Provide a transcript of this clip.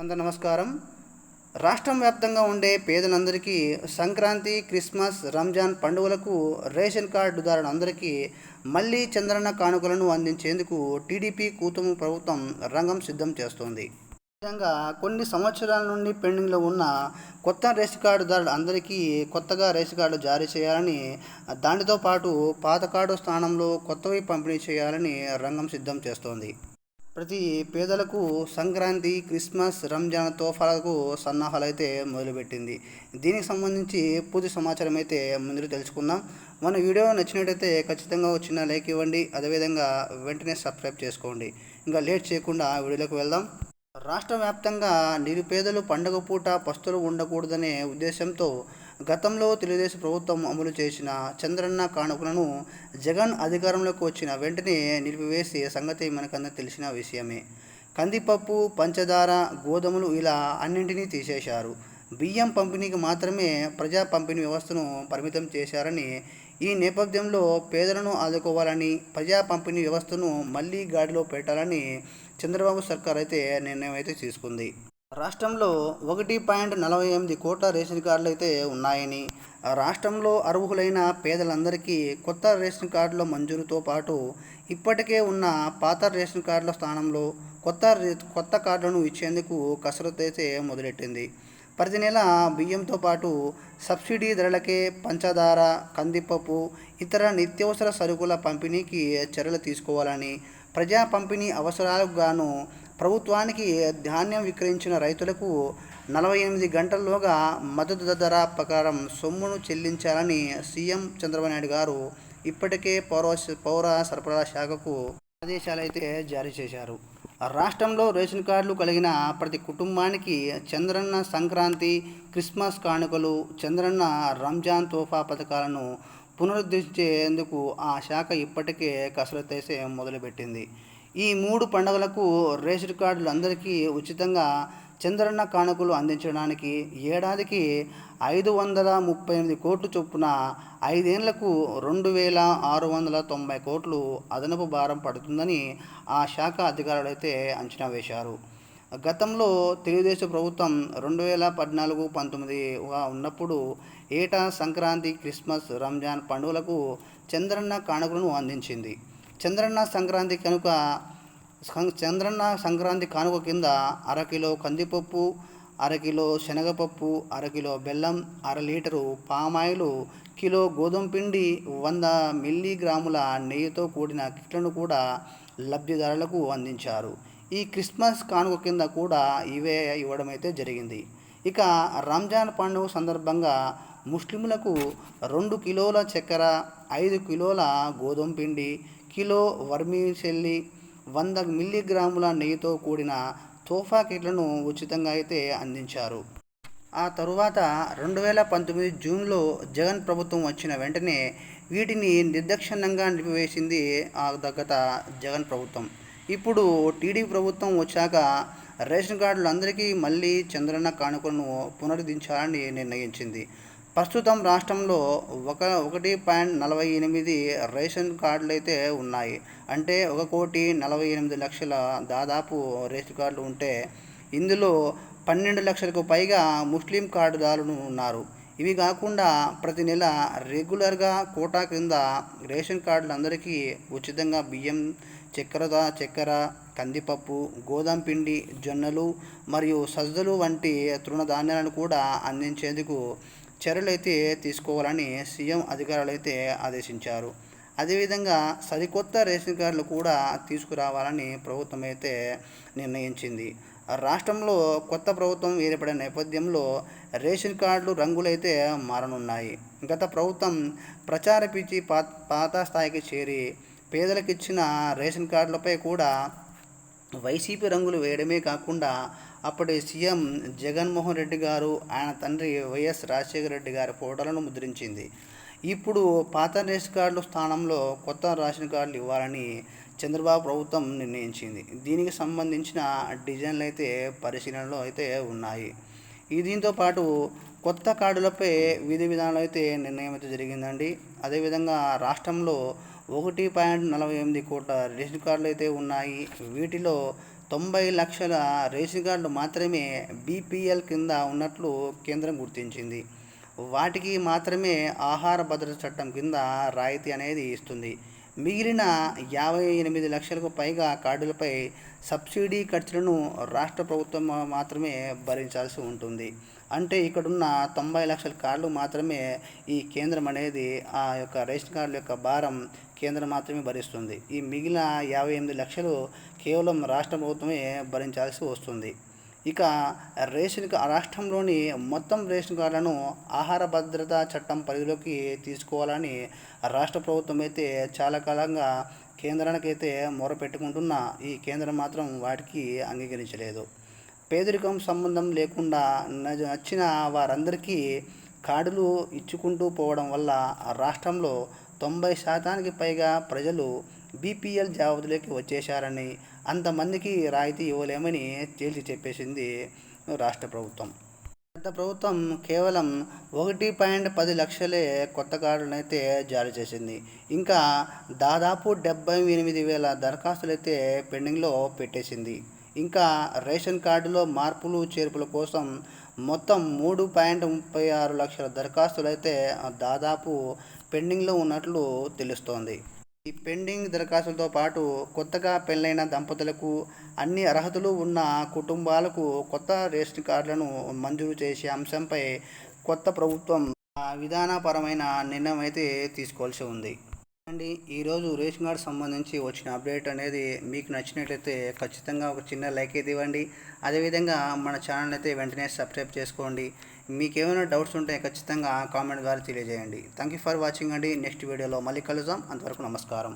అంత నమస్కారం రాష్ట్రం వ్యాప్తంగా ఉండే పేదలందరికీ సంక్రాంతి క్రిస్మస్ రంజాన్ పండుగలకు రేషన్ కార్డుదారులందరికీ మళ్ళీ చంద్రన్న కానుకలను అందించేందుకు టీడీపీ కూతుము ప్రభుత్వం రంగం సిద్ధం చేస్తోంది. ఈ విధంగా కొన్ని సంవత్సరాల నుండి పెండింగ్లో ఉన్న కొత్త రేషన్ కార్డుదారులు అందరికీ కొత్తగా రేషన్ కార్డు జారీ చేయాలని దానితో పాటు పాత కార్డు స్థానంలో కొత్తవి పంపిణీ చేయాలని రంగం సిద్ధం చేస్తోంది. ప్రతి పేదలకు సంక్రాంతి క్రిస్మస్ రంజాన్ తోఫాలకు సన్నాహాలు అయితే మొదలుపెట్టింది. దీనికి సంబంధించి పూర్తి సమాచారం అయితే ముందు తెలుసుకుందాం. మన వీడియో నచ్చినట్టయితే ఖచ్చితంగా చిన్న లైక్ ఇవ్వండి. అదేవిధంగా వెంటనే సబ్స్క్రైబ్ చేసుకోండి. ఇంకా లేట్ చేయకుండా వీడియోలోకి వెళ్దాం. రాష్ట్ర వ్యాప్తంగా నిరుపేదలు పండగ పూట పస్తులు ఉండకూడదనే ఉద్దేశంతో గతంలో తెలుగుదేశం ప్రభుత్వం అమలు చేసిన చంద్రన్న కానుకలను జగన్ అధికారంలోకి వచ్చిన వెంటనే నిలిపివేసే సంగతి మనకందరూ తెలిసిన విషయమే. కందిపప్పు పంచదార గోధుమలు ఇలా అన్నింటినీ తీసేశారు. బియ్యం పంపిణీకి మాత్రమే ప్రజా పంపిణీ వ్యవస్థను పరిమితం చేశారని ఈ నేపథ్యంలో పేదలను ఆదుకోవాలని ప్రజా పంపిణీ వ్యవస్థను మళ్ళీ గాడిలో పెట్టాలని చంద్రబాబు సర్కార్ అయితే నిర్ణయం అయితే తీసుకుంది. రాష్ట్రంలో ఒకటి పాయింట్ నలభై ఎనిమిది కోట్ల రేషన్ కార్డులు అయితే ఉన్నాయని రాష్ట్రంలో అర్హులైన పేదలందరికీ కొత్త రేషన్ కార్డుల మంజూరుతో పాటు ఇప్పటికే ఉన్న పాత రేషన్ కార్డుల స్థానంలో కొత్త రే- కొత్త కార్డులను ఇచ్చేందుకు కసరత్తు అయితే మొదలెట్టింది. ప్రతి నెల బియ్యంతో పాటు సబ్సిడీ ధరలకే పంచదార కందిపప్పు ఇతర నిత్యవసర సరుకుల పంపిణీకి చర్యలు తీసుకోవాలని ప్రజా పంపిణీ అవసరాలకు గాను ప్రభుత్వానికి ధాన్యం విక్రయించిన రైతులకు నలభై ఎనిమిది గంటల్లోగా మద్దతు ధర ప్రకారం సొమ్మును చెల్లించాలని సీఎం చంద్రబాబు నాయుడు గారు ఇప్పటికే పౌర పౌర సరఫరా శాఖకు ఆదేశాలైతే జారీ చేశారు. రాష్ట్రంలో రేషన్ కార్డులు కలిగిన ప్రతి కుటుంబానికి చంద్రన్న సంక్రాంతి క్రిస్మస్ కానుకలు చంద్రన్న రంజాన్ తోఫా పథకాలను పునరుద్ధరించేందుకు ఆ శాఖ ఇప్పటికే కసరత్తేసే మొదలుపెట్టింది. ఈ మూడు పండుగలకు రేషన్ కార్డులు అందరికీ ఉచితంగా చంద్రన్న కానుకలు అందించడానికి ఏడాదికి ఐదు వందల ముప్పై ఎనిమిది కోట్లు చొప్పున ఐదేళ్ళకు రెండు వేల ఆరు వందల తొంభై కోట్లు అదనపు భారం పడుతుందని ఆ శాఖ అధికారులు అయితే అంచనా వేశారు. గతంలో తెలుగుదేశం ప్రభుత్వం రెండు వేల పద్నాలుగు పంతొమ్మిదిగా ఉన్నప్పుడు ఏటా సంక్రాంతి క్రిస్మస్ రంజాన్ పండుగలకు చంద్రన్న కానుకలను అందించింది. చంద్రన్న సంక్రాంతి కనుక చంద్రన్న సంక్రాంతి కానుక కింద అరకిలో కందిపప్పు అరకిలో శనగపప్పు అరకిలో బెల్లం అర లీటరు పామాయిలు కిలో గోధుమ పిండి వంద మిల్లీగ్రాముల నెయ్యితో కూడిన కిట్లను కూడా లబ్ధిదారులకు అందించారు. ఈ క్రిస్మస్ కానుక కింద కూడా ఇవే ఇవ్వడం అయితే జరిగింది. ఇక రంజాన్ పండుగ సందర్భంగా ముస్లింలకు రెండు కిలోల చక్కెర ఐదు కిలోల గోధుమ పిండి కిలో వర్మీసెల్లి వంద మిల్లీగ్రాముల నెయ్యితో కూడిన తోఫా కిట్లను ఉచితంగా అయితే అందించారు. ఆ తరువాత రెండు వేల పంతొమ్మిది జూన్లో జగన్ ప్రభుత్వం వచ్చిన వెంటనే వీటిని నిర్దక్షిణంగా నిలిపివేసింది ఆ దగ్గత జగన్ ప్రభుత్వం. ఇప్పుడు టీడీపీ ప్రభుత్వం వచ్చాక రేషన్ కార్డులు అందరికీ మళ్ళీ చంద్రన్న కానుకలను పునరుద్ధరించాలని నిర్ణయించింది. ప్రస్తుతం రాష్ట్రంలో ఒక ఒకటి పాయింట్ నలభై ఎనిమిది రేషన్ కార్డులు అయితే ఉన్నాయి. అంటే ఒక కోటి నలభై ఎనిమిది లక్షల దాదాపు రేషన్ కార్డులు ఉంటే ఇందులో పన్నెండు లక్షలకు పైగా ముస్లిం కార్డుదారులు ఉన్నారు. ఇవి కాకుండా ప్రతి నెల రెగ్యులర్గా కోటా క్రింద రేషన్ కార్డులు అందరికీ ఉచితంగా బియ్యం చక్కెర చక్కెర కందిపప్పు గోధుమ పిండి జొన్నలు మరియు సజ్జలు వంటి తృణధాన్యాలను కూడా అందించేందుకు చర్యలు అయితే తీసుకోవాలని సీఎం అధికారులు అయితే ఆదేశించారు. అదేవిధంగా సరికొత్త రేషన్ కార్డులు కూడా తీసుకురావాలని ప్రభుత్వం అయితే నిర్ణయించింది. రాష్ట్రంలో కొత్త ప్రభుత్వం ఏర్పడిన నేపథ్యంలో రేషన్ కార్డులు రంగులైతే మారనున్నాయి. గత ప్రభుత్వం ప్రచార పిచ్చి పాత స్థాయికి చేరి పేదలకు ఇచ్చిన రేషన్ కార్డులపై కూడా వైసీపీ రంగులు వేయడమే కాకుండా అప్పటి సీఎం జగన్మోహన్ రెడ్డి గారు ఆయన తండ్రి వైఎస్ రాజశేఖర రెడ్డి గారి ఫోటోలను ముద్రించింది. ఇప్పుడు పాత రేషన్ కార్డుల స్థానంలో కొత్త రేషన్ కార్డులు ఇవ్వాలని చంద్రబాబు ప్రభుత్వం నిర్ణయించింది. దీనికి సంబంధించిన డిజైన్లు అయితే పరిశీలనలో అయితే ఉన్నాయి. ఈ దీంతో పాటు కొత్త కార్డులపై విధి విధానాలు అయితే నిర్ణయం అయితే జరిగిందండి. అదేవిధంగా రాష్ట్రంలో ఒకటి పాయింట్ నలభై ఎనిమిది కోట్ల రేషన్ కార్డులు అయితే ఉన్నాయి. వీటిలో తొంభై లక్షల రేషన్ కార్డులు మాత్రమే బీపీఎల్ కింద ఉన్నట్లు కేంద్రం గుర్తించింది. వాటికి మాత్రమే ఆహార భద్రత చట్టం కింద రాయితీ అనేది ఇస్తుంది. మిగిలిన యాభై ఎనిమిది లక్షలకు పైగా కార్డులపై సబ్సిడీ ఖర్చులను రాష్ట్ర ప్రభుత్వం మాత్రమే భరించాల్సి ఉంటుంది. అంటే ఇక్కడున్న తొంభై లక్షల కార్డులు మాత్రమే ఈ కేంద్రం అనేది ఆ యొక్క రేషన్ కార్డుల యొక్క భారం కేంద్రం మాత్రమే భరిస్తుంది. ఈ మిగిలిన యాభై ఎనిమిది లక్షలు కేవలం రాష్ట్ర ప్రభుత్వమే భరించాల్సి వస్తుంది. ఇక రేషన్ రాష్ట్రంలోని మొత్తం రేషన్ కార్డులను ఆహార భద్రతా చట్టం పరిధిలోకి తీసుకోవాలని రాష్ట్ర ప్రభుత్వం అయితే చాలా కాలంగా కేంద్రానికైతే మొరపెట్టుకుంటున్న. ఈ కేంద్రం మాత్రం వాటికి అంగీకరించలేదు. పేదరికం సంబంధం లేకుండా నచ్చిన వారందరికీ కార్డులు ఇచ్చుకుంటూ పోవడం వల్ల రాష్ట్రంలో తొంభై శాతానికి పైగా ప్రజలు బీపీఎల్ జాబితాలోకి వచ్చేశారని అంతమందికి రాయితీ ఇవ్వలేమని తేల్చి చెప్పేసింది రాష్ట్ర ప్రభుత్వం. గత ప్రభుత్వం కేవలం ఒకటి పాయింట్ పది లక్షలే కొత్త కార్డులనైతే జారీ చేసింది. ఇంకా దాదాపు డెబ్బై ఎనిమిది వేల దరఖాస్తులైతే పెండింగ్లో పెట్టేసింది. ఇంకా రేషన్ కార్డులో మార్పులు చేర్పుల కోసం మొత్తం మూడు పాయింట్ ముప్పై ఆరు లక్షల దరఖాస్తులు అయితే దాదాపు పెండింగ్లో ఉన్నట్లు తెలుస్తోంది. ఈ పెండింగ్ దరఖాస్తులతో పాటు కొత్తగా పెళ్ళైన దంపతులకు అన్ని అర్హతలు ఉన్న కుటుంబాలకు కొత్త రేషన్ కార్డులను మంజూరు చేసే అంశంపై కొత్త ప్రభుత్వం విధానపరమైన నిర్ణయం అయితే తీసుకోవాల్సి ఉంది. అండి ఈరోజు రేషన్ కార్డు సంబంధించి వచ్చిన అప్డేట్ అనేది మీకు నచ్చినట్లయితే ఖచ్చితంగా ఒక చిన్న లైక్ అయితే ఇవ్వండి. అదేవిధంగా మన ఛానల్ అయితే వెంటనే సబ్స్క్రైబ్ చేసుకోండి. మీకు ఏమైనా డౌట్స్ ఉంటే ఖచ్చితంగా కామెంట్ ద్వారా తెలియజేయండి. థ్యాంక్ యూ ఫర్ వాచింగ్ అండి. నెక్స్ట్ వీడియోలో మళ్ళీ కలుద్దాం. అంతవరకు నమస్కారం.